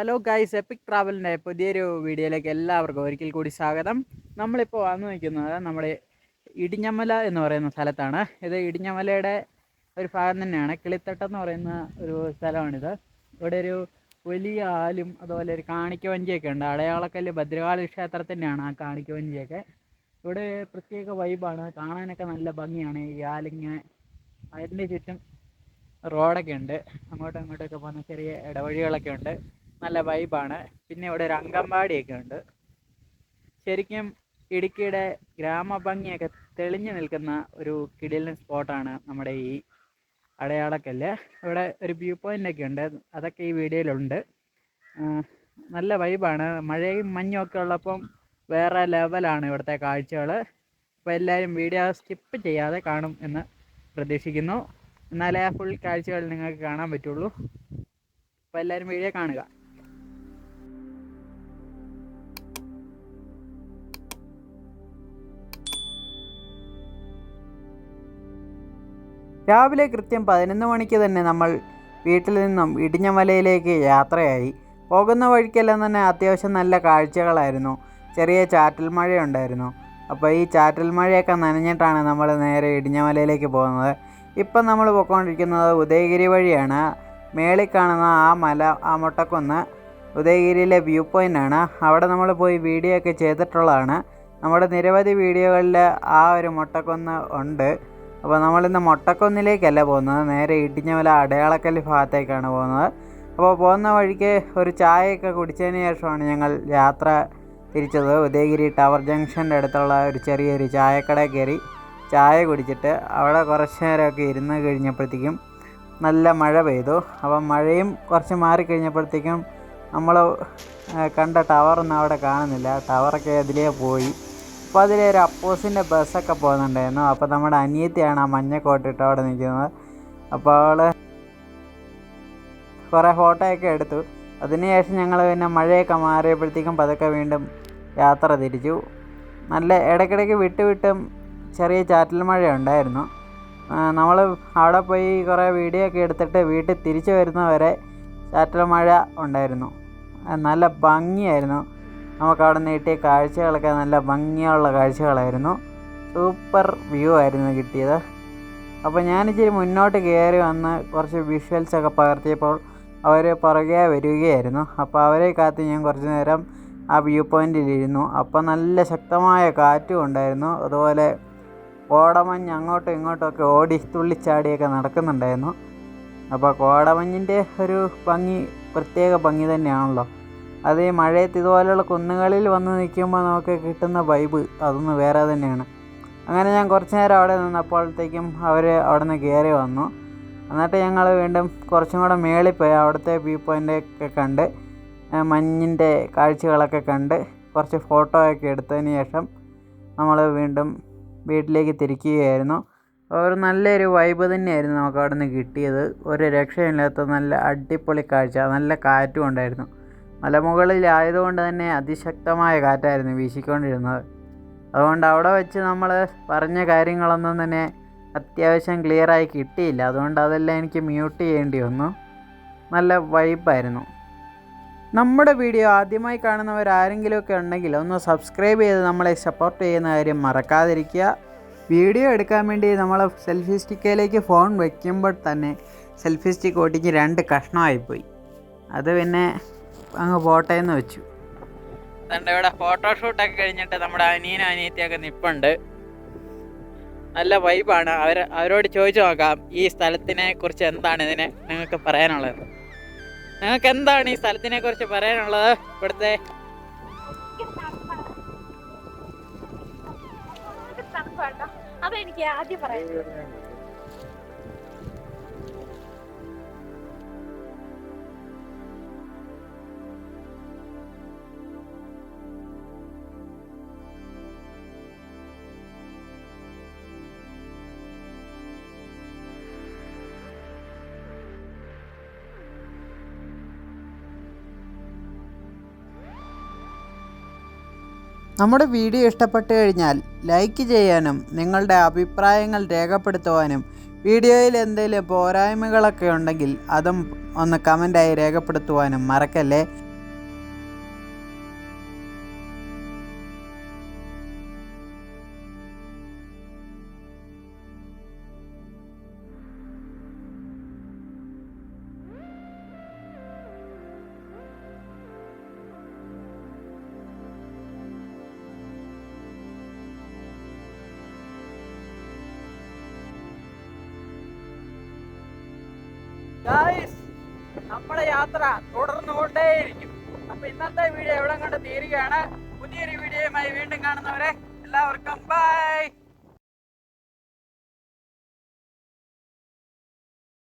Hello guys EPIC ട്രാവലിന്റെ പുതിയൊരു വീഡിയോയിലേക്ക് എല്ലാവർക്കും ഒരിക്കൽ കൂടി സ്വാഗതം. നമ്മളിപ്പോൾ വന്നു നിൽക്കുന്നത് നമ്മുടെ ഇടിഞ്ഞമല എന്ന് പറയുന്ന സ്ഥലത്താണ്. ഇത് ഇടിഞ്ഞമലയുടെ ഒരു ഭാഗം തന്നെയാണ്. കിളിത്തട്ടം എന്ന് പറയുന്ന ഒരു സ്ഥലമാണിത്. ഇവിടെ ഒരു വലിയ ആലും അതുപോലെ ഒരു കാണിക്കവഞ്ചിയൊക്കെ ഉണ്ട്. അടയാളക്കല്ല് ഭദ്രകാളി ക്ഷേത്രത്തിന്റെയാണ് ആ കാണിക്കവഞ്ചിയൊക്കെ. ഇവിടെ പ്രത്യേക വൈബാണ് കാണാനൊക്കെ നല്ല ഭംഗിയാണ്. ഈ ആലിങ്ങനെ അതിന്റെ ചുറ്റും റോഡൊക്കെ ഉണ്ട്. അങ്ങോട്ടും ഇങ്ങോട്ടൊക്കെ പോകുന്ന ചെറിയ ഇടവഴികളൊക്കെ ഉണ്ട്. നല്ല വൈബാണ് പിന്നെ ഇവിടെ ഒരു അങ്കമ്പാടിയൊക്കെ ഉണ്ട്. ശരിക്കും ഇടുക്കിയുടെ ഗ്രാമഭംഗിയൊക്കെ തെളിഞ്ഞു നിൽക്കുന്ന ഒരു കിടിലൻ സ്പോട്ടാണ് നമ്മുടെ ഈ അടയാളക്കല്ല്. ഇവിടെ ഒരു വ്യൂ പോയിന്റൊക്കെ ഉണ്ട്. അതൊക്കെ ഈ വീഡിയോയിലുണ്ട്. നല്ല വൈബാണ് മഴയും മഞ്ഞും ഒക്കെ ഉള്ളപ്പം വേറെ ലെവലാണ് ഇവിടുത്തെ കാഴ്ചകൾ അപ്പോൾ എല്ലാവരും വീഡിയോ സ്കിപ്പ് ചെയ്യാതെ കാണും എന്ന് പ്രതീക്ഷിക്കുന്നു. എന്നാലേ ഫുൾ കാഴ്ചകൾ നിങ്ങൾക്ക് കാണാൻ പറ്റുള്ളൂ. അപ്പോൾ എല്ലാവരും വീഡിയോ കാണുക. രാവിലെ കൃത്യം പതിനൊന്ന് മണിക്ക് തന്നെ നമ്മൾ വീട്ടിൽ നിന്നും ഇടിഞ്ഞമലയിലേക്ക് യാത്രയായി. പോകുന്ന വഴിക്കെല്ലാം തന്നെ അത്യാവശ്യം നല്ല കാഴ്ചകളായിരുന്നു. ചെറിയ ചാറ്റൽ മഴയുണ്ടായിരുന്നു. അപ്പോൾ ഈ ചാറ്റൽ മഴയൊക്കെ നനഞ്ഞിട്ടാണ് നമ്മൾ നേരെ ഇടിഞ്ഞമലയിലേക്ക് പോകുന്നത്. ഇപ്പം നമ്മൾ പോയിക്കൊണ്ടിരിക്കുന്നത് ഉദയഗിരി വഴിയാണ്. മേളിൽ കാണുന്ന ആ മല ആ മൊട്ടക്കുന്ന് ഉദയഗിരിയിലെ വ്യൂ പോയിന്റാണ് അവിടെ നമ്മൾ പോയി വീഡിയോ ഒക്കെ ചെയ്തിട്ടുള്ളതാണ്. നമ്മുടെ നിരവധി വീഡിയോകളിൽ ആ ഒരു മൊട്ടക്കുന്ന് ഉണ്ട്. അപ്പോൾ നമ്മളിന്ന് മൊട്ടക്കൊന്നിലേക്കല്ല പോകുന്നത്? നേരെ ഇടിഞ്ഞമല അടയാളക്കല്ല് ഭാഗത്തേക്കാണ് പോകുന്നത്. അപ്പോൾ പോകുന്ന വഴിക്ക് ഒരു ചായയൊക്കെ കുടിച്ചതിന് ശേഷമാണ് ഞങ്ങൾ യാത്ര തിരിച്ചത്. ഉദയഗിരി ടവർ ജംഗ്ഷന്റെ അടുത്തുള്ള ഒരു ചെറിയൊരു ചായക്കട കയറി ചായ കുടിച്ചിട്ട് അവിടെ കുറച്ച് നേരമൊക്കെ ഇരുന്ന് കഴിഞ്ഞപ്പോഴത്തേക്കും നല്ല മഴ പെയ്തു. അപ്പം മഴയും കുറച്ച് മാറിക്കഴിഞ്ഞപ്പോഴത്തേക്കും നമ്മൾ കണ്ട ടവറൊന്നും അവിടെ കാണുന്നില്ല. ടവറൊക്കെ അതിലേ പോയി. അപ്പോൾ അതിലെ ഒരു അപ്പോസിന്റെ ബസ്സൊക്കെ പോകുന്നുണ്ടായിരുന്നു. അപ്പോൾ നമ്മുടെ അനിയത്തിയാണ് ആ മഞ്ഞ കോട്ടിട്ട് അവിടെ നിൽക്കുന്നത്. അപ്പോൾ അവൾ കുറേ ഫോട്ടോയൊക്കെ എടുത്തു. അതിനുശേഷം ഞങ്ങൾ പിന്നെ മഴയൊക്കെ മാറിയപ്പോഴത്തേക്കും പതുക്കെ വീണ്ടും യാത്ര തിരിച്ചു. നല്ല ഇടയ്ക്കിടയ്ക്ക് വിട്ട് വിട്ടും ചെറിയ ചാറ്റൽ മഴ ഉണ്ടായിരുന്നു നമ്മൾ അവിടെ പോയി കുറേ വീഡിയോ ഒക്കെ എടുത്തിട്ട് വീട്ടിൽ തിരിച്ചു വരുന്നവരെ ചാറ്റൽ മഴ ഉണ്ടായിരുന്നു. നല്ല ഭംഗിയായിരുന്നു. നമുക്ക് അവിടെ നിന്ന് കിട്ടിയ കാഴ്ചകളൊക്കെ നല്ല ഭംഗിയുള്ള കാഴ്ചകളായിരുന്നു. സൂപ്പർ വ്യൂ ആയിരുന്നു കിട്ടിയത്. അപ്പോൾ ഞാനിച്ചിരി മുന്നോട്ട് കയറി വന്ന് കുറച്ച് വിഷ്വൽസ് ഒക്കെ പകർത്തിയപ്പോൾ അവർ പുറകെ വരികയായിരുന്നു. അപ്പോൾ അവരെ കാത്ത് ഞാൻ കുറച്ച് നേരം ആ വ്യൂ പോയിന്റിലിരുന്നു അപ്പോൾ നല്ല ശക്തമായ കാറ്റും ഉണ്ടായിരുന്നു. അതുപോലെ കോടമഞ്ഞ് അങ്ങോട്ടും ഇങ്ങോട്ടും ഒക്കെ ഓടി തുള്ളിച്ചാടിയൊക്കെ നടക്കുന്നുണ്ടായിരുന്നു. അപ്പോൾ കോടമഞ്ഞിന്റെ ഒരു ഭംഗി പ്രത്യേക ഭംഗി തന്നെയാണല്ലോ. അത് ഈ മഴയത്ത് ഇതുപോലെയുള്ള കുന്നുകളിൽ വന്ന് നിൽക്കുമ്പോൾ നമുക്ക് കിട്ടുന്ന വൈബ് അതൊന്ന് വേറെ തന്നെയാണ്. അങ്ങനെ ഞാൻ കുറച്ച് നേരം അവിടെ നിന്നപ്പോഴത്തേക്കും അവർ അവിടെ നിന്ന് കയറി വന്നു. എന്നിട്ട് ഞങ്ങൾ വീണ്ടും കുറച്ചും കൂടെ മേളിൽ പോയി. അവിടുത്തെ വ്യൂ പോയിന്റൊക്കെ കണ്ട് ആ, മഞ്ഞിന്റെ കാഴ്ചകളൊക്കെ കണ്ട് കുറച്ച് ഫോട്ടോ ഒക്കെ എടുത്തതിന് ശേഷം നമ്മൾ വീണ്ടും വീട്ടിലേക്ക് തിരിക്കുകയായിരുന്നു. ഒരു നല്ലൊരു വൈബ് തന്നെയായിരുന്നു നമുക്ക് അവിടെ നിന്ന് കിട്ടിയത്. ഒരു രക്ഷയില്ലാത്ത നല്ല അടിപൊളി കാഴ്ച. നല്ല കാറ്റും ഉണ്ടായിരുന്നു. മലമുകളിലായതുകൊണ്ട് തന്നെ അതിശക്തമായ കാറ്റായിരുന്നു വീശിക്കൊണ്ടിരുന്നത്. അതുകൊണ്ട് അവിടെ വെച്ച് നമ്മൾ പറഞ്ഞ കാര്യങ്ങളൊന്നും തന്നെ അത്യാവശ്യം ക്ലിയറായി കിട്ടിയില്ല. അതുകൊണ്ട് അതെല്ലാം എനിക്ക് മ്യൂട്ട് ചെയ്യേണ്ടി വന്നു. നല്ല വൈബായിരുന്നു. നമ്മുടെ വീഡിയോ ആദ്യമായി കാണുന്നവർ ആരെങ്കിലുമൊക്കെ ഉണ്ടെങ്കിൽ ഒന്ന് സബ്സ്ക്രൈബ് ചെയ്ത് നമ്മളെ സപ്പോർട്ട് ചെയ്യുന്ന കാര്യം മറക്കാതിരിക്കുക. വീഡിയോ എടുക്കാൻ വേണ്ടി നമ്മൾ സെൽഫി സ്റ്റിക്കയിലേക്ക് ഫോൺ വയ്ക്കുമ്പോൾ തന്നെ സെൽഫി സ്റ്റിക്ക് ഓട്ടിക്ക് രണ്ട് കഷ്ണമായിപ്പോയി. അത് പിന്നെ അങ്ങ് പോട്ടെ എന്ന് വെച്ചു ഇവിടെ ഫോട്ടോഷൂട്ടൊക്കെ കഴിഞ്ഞിട്ട് നമ്മുടെ അനിയനും അനിയത്തിയൊക്കെ നിപ്പുണ്ട്. നല്ല വൈബാണ്. അവർ അവരോട് ചോദിച്ചു നോക്കാം ഈ സ്ഥലത്തിനെ കുറിച്ച് എന്താണ് ഇതിനെ നിങ്ങൾക്ക് പറയാനുള്ളത്? നിങ്ങൾക്ക് എന്താണ് ഈ സ്ഥലത്തിനെ കുറിച്ച് പറയാനുള്ളത് ഇവിടുത്തെ? അപ്പൊ എനിക്ക് ആദ്യം പറയാം നമ്മുടെ വീഡിയോ ഇഷ്ടപ്പെട്ടു കഴിഞ്ഞാൽ ലൈക്ക് ചെയ്യാനും നിങ്ങളുടെ അഭിപ്രായങ്ങൾ രേഖപ്പെടുത്തുവാനും വീഡിയോയിൽ എന്തെങ്കിലും പോരായ്മകളൊക്കെ ഉണ്ടെങ്കിൽ അതും ഒന്ന് കമന്റായി രേഖപ്പെടുത്തുവാനും മറക്കല്ലേ? നമ്മുടെ യാത്ര തുടർന്നുകൊണ്ടേയിരിക്കും. അപ്പൊ ഇന്നത്തെ വീഡിയോ എവിടെ കണ്ട് തീരുകയാണ്. പുതിയൊരു വീഡിയോയുമായി വീണ്ടും കാണുന്നവരെ എല്ലാവർക്കും ബൈ